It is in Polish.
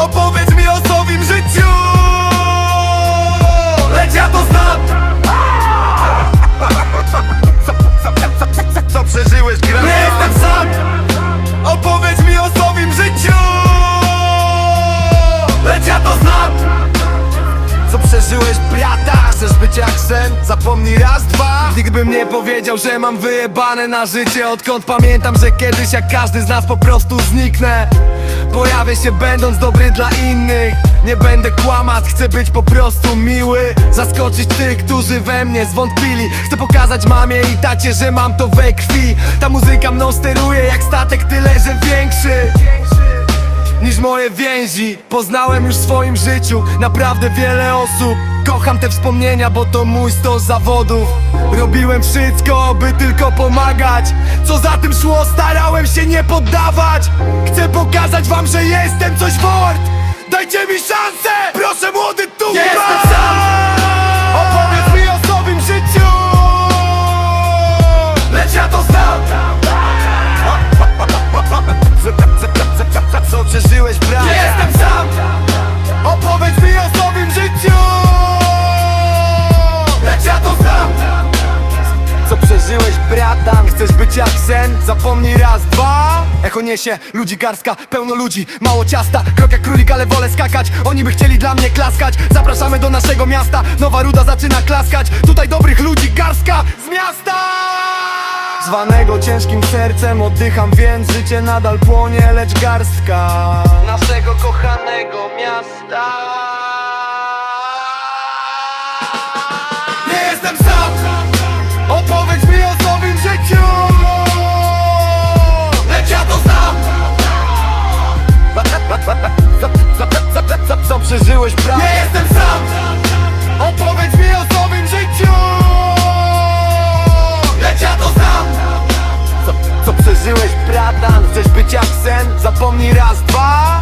Up sen? Zapomnij raz, dwa. Nikt by mnie powiedział, że mam wyjebane na życie. Odkąd pamiętam, że kiedyś jak każdy z nas po prostu zniknę. Pojawię się będąc dobry dla innych. Nie będę kłamać, chcę być po prostu miły. Zaskoczyć tych, którzy we mnie zwątpili. Chcę pokazać mamie i tacie, że mam to we krwi. Ta muzyka mną steruje jak statek, tyle że większy moje więzi. Poznałem już w swoim życiu naprawdę wiele osób. Kocham te wspomnienia, bo to mój stos zawodów. Robiłem wszystko, by tylko pomagać. Co za tym szło, starałem się nie poddawać. Chcę pokazać wam, że jestem coś wart. Dajcie mi szansę, proszę młody Chcesz być jak sen? Zapomnij raz, dwa. Echo niesie, ludzi garstka, pełno ludzi, mało ciasta. Krok jak królik, ale wolę skakać. Oni by chcieli dla mnie klaskać. Zapraszamy do naszego miasta. Nowa ruda zaczyna klaskać. Tutaj dobrych ludzi garstka z miasta. Zwanego ciężkim sercem oddycham, więc życie nadal płonie, lecz garstka. Naszego kochanego miasta Nie jestem sam. Opowiedz mi o swoim życiu. Lecz ja to znam. Co, co przeżyłeś, bratan? Chcesz być jak sen? Zapomnij raz, dwa